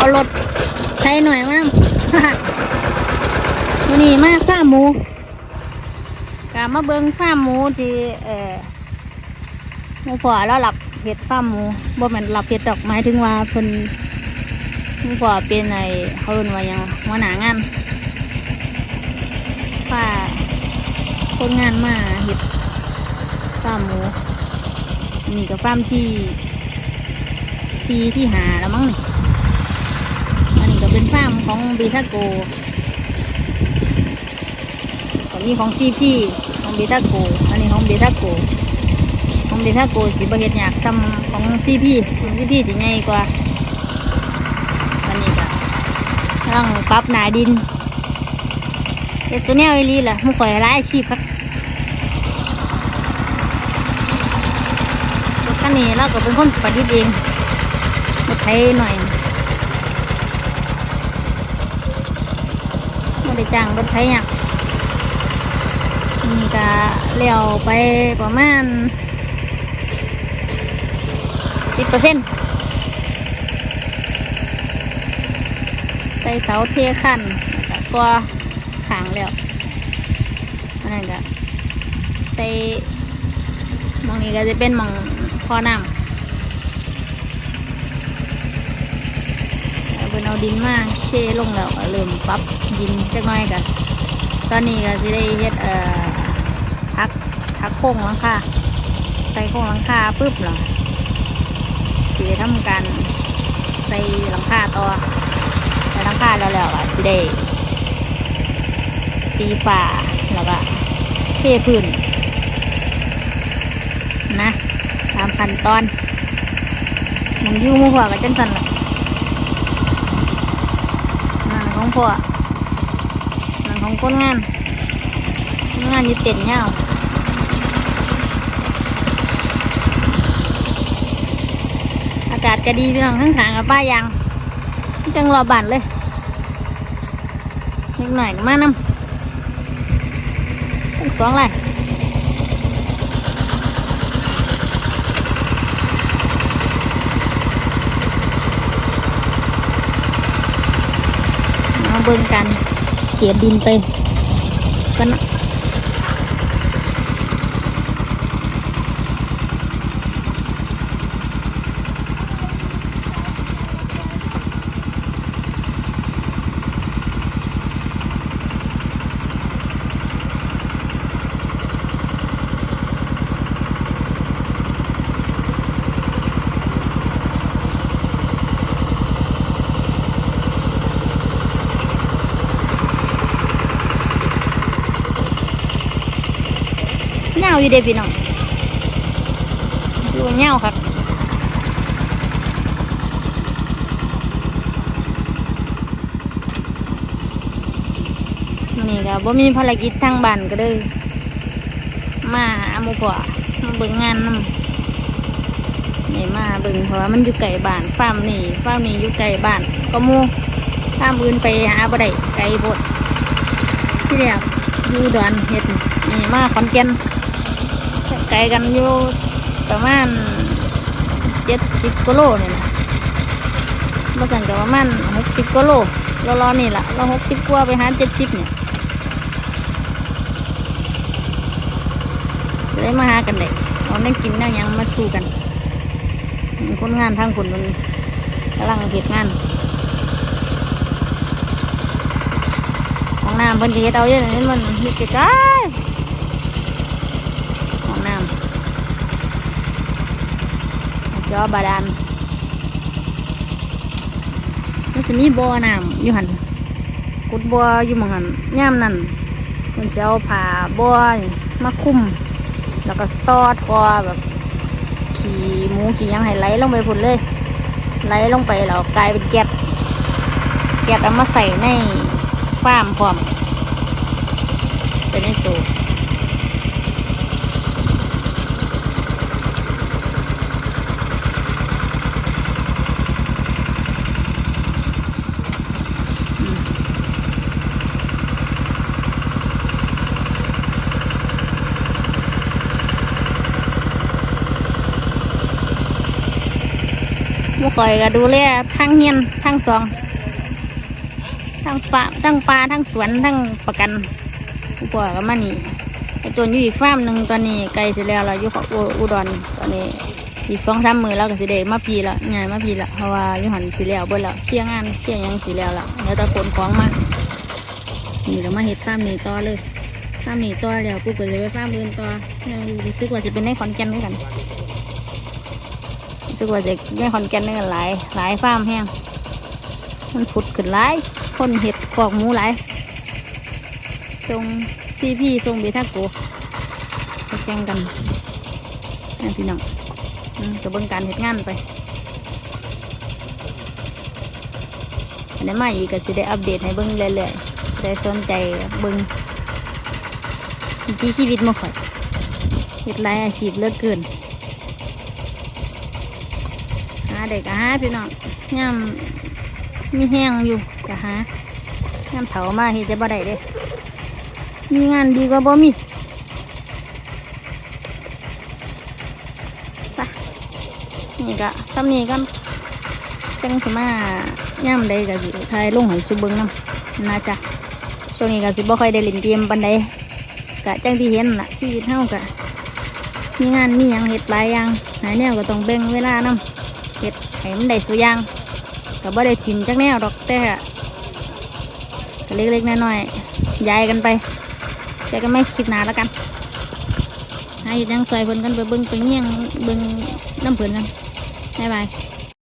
เอารถใช้หน่อยมั้งวันนี้มาฟาร์มหมูกามาเบิงฟาร์มหมูที่เอ่อหมูพ่อแล้วหลับเห็ดฟาร์มหมูบ่แม่นหลับเห็ดดอกหมายถึงว่าเพิ่นหมูพ่อเป็นไอ้เขาเรียกว่าหยังวะหัวหน้างานป้าคนงานมาเห็ดฟาร์มหมูอันนี่ก็ฟาร์มที่ซีที่หาแล้วมั้งนี่อันนี้ก็ เป็นฟาร์มของบีทาโกก็มีของซีพี่ของเบต้าโก อันนี้ของเบต้าโก ของเบต้าโกสีบเฮ็ดยากซ้ำของซีพี่ของซีพี่สีใหญ่กว่าอันนี้ก็กำลังปรับหนาดินเฮ็ตัวแนวอีลีล่ะมุข่อยหลายอาชีพครับรถคันนี้เราก็เป็นคนประดิษฐ์เองรถไถหน่อย ได้จ้างรถไถหยักนี่ก็เลี้ยวไปประมาณสิบเปอร์เซ็นต์ใส่เสาเทขั้นแล้วขางแล้วอันนั้นก็ใส่มองนี้ก็จะเป็นมองพอน้ำ เอาเป็นเอาดินมาเทลงแล้วก็เริ่มปรับดินจักหน่อยกันตอนนี้ก็จะได้เฮ็ดเอ่อทักทักโค้งหลังคาใส่โค้งหลังคาปุ๊บเหรอสิได้ทำการใส่หลังคาต่อใส่หลังคาแล้วแล้วก็สิได้ตีฝาแล้วก็เทพื้นนะตามขั้นตอนมึงยู่หมูหัวกับจังสันละงานของ พ่อหนังของคนงานคนงานอยู่เต็นเงาอากาศก็ดีพี่น้องข้างขางกับป้ายางจังรอบันเลยนิดหน่อยก็มานำทั้งสองเลยมา เบิ่งกันเกลียดดินไปกันนะาอยู่เด้พี่น้องดูเงาครับนี่ก็บ่มีภารกิจทางบ้านก็เลยมาหามู่พ่อมาเบิ่งงานนำนี่มาเบิ่งเพราะว่ามันอยู่ไกลบ้านฟาร์มนี่ฟาร์มนี่อยู่ไกลบ้านก็มู่ฟาร์มอื่นไปหาบ่ได้ไกลโพดที่เดียวอยู่ดอนเฮ็ดนี่มาขอนแก่น ไกลกันอยู่ประมาณเจ็ดสิบกิโลเนี่ยนะมาสั่งกับประมาณหกสิบกิโลเรารอนี่แหละเราหกสิบกว่าไปหาเจ็ดสิบเนี่ยจะได้มาหากันเลยเอาได้กินได้ยังมาสู้กันคนงานทางคนมันกำลังเหตุงานของน้ำเพิ่นเฮ็ดเอาเยอะนี่มันมีใกล้ๆ ของน้ำจอบาดาลมันจะมีบ่อน้ำอยู่หันกุดบ่ออยู่มองหันย่ามนั่นมันจะเอาผ่าบ่อมาคุ้มแล้วก็ตอทอแบบ ขี่หมูขี่ยังให้ไหลลงไปพุ่นเลย ไหลลงไปแล้วกลายเป็นแก๊สแก๊สเอามาใส่ในฟาร์มพร้อมเป็นในตู้ห ข่อยก็ดูแลทั้งเฮียนทั้งสองทั้งฟาทั้งปลาทั้งสวนทั้งประกันผู้ป่วยก็มานี่ไอจนอยู่อีกฟาร์มหนึ่งตอนนี้ไกลเสร็จแล้วเราอยู่ของอุอุดรตอนนี้อีกสองสามมือแล้วก็สิเดมาพีละใหญ่มาพีละเพราะว่าอยู่หันสิแล้วเบิ่แล้วเที่ยงงานเที่ยงยังสิแล้วละแล้วตะขนของมานี่เรามาเฮ็ดฟาร์มนี้ต่อเลยฟาร์มนี้ต่อแล้วปุ๊บก็จะไปฟาร์มอื่นต่อยังรู้สึกว่าจะเป็นในขอนแก่นด้วยกัน สึกว่าจะแย่ขอนแกนนี่กันหลายหลายฟาร์มแห้งมันผุดขึ้นหลายคนเห็ดขอกหมูหลายทรงซีพี่ทรงเบทักโกไปแข่งกันนะพี่น้องอืมกระเบื้งการเห็ดงานไปอันนี้มาอีกก็สิได้อัปเดตให้เบิ้งเรื่อยๆได้สนใจเบิ้งวิถีชีวิตมาข่อยเห็ดหลายอาชีพเลือกเกิน หา เด็กก็หาพี่น้องย่ำมีแห้งอยู่ก็หาย่ำเถามาเฮ็ดจะบ่ได้เด้มีงานดีกว่าบ่มีไปนี่ก็ทำนี่กันจังสมาย่ำใดก็สิถ่ายลุงให้สุเบิงน้ำนะจ๊ะช่วงนี้ก็สิบ่ค่อยได้เล่นเกมปานใดก็จังที่เห็นล่ะชีวิตเฮาก็มีงานมีหยังเฮ็ดหลายอย่างหายแนวก็ต้องแบ่งเวลานำ เห็ดให้มันได้สุอยางก็บ่ได้ชิมจักแนวดอกแต่ก็เล็กๆน้อยๆย้ายกันไปเจอกันไม่คิดหนาแล้วกันให้ยังซอยเพิ่นกันไปเบิ้งไปเงี้ยงเบิ้งน้ำเพิ่นกันบ๊ายบาย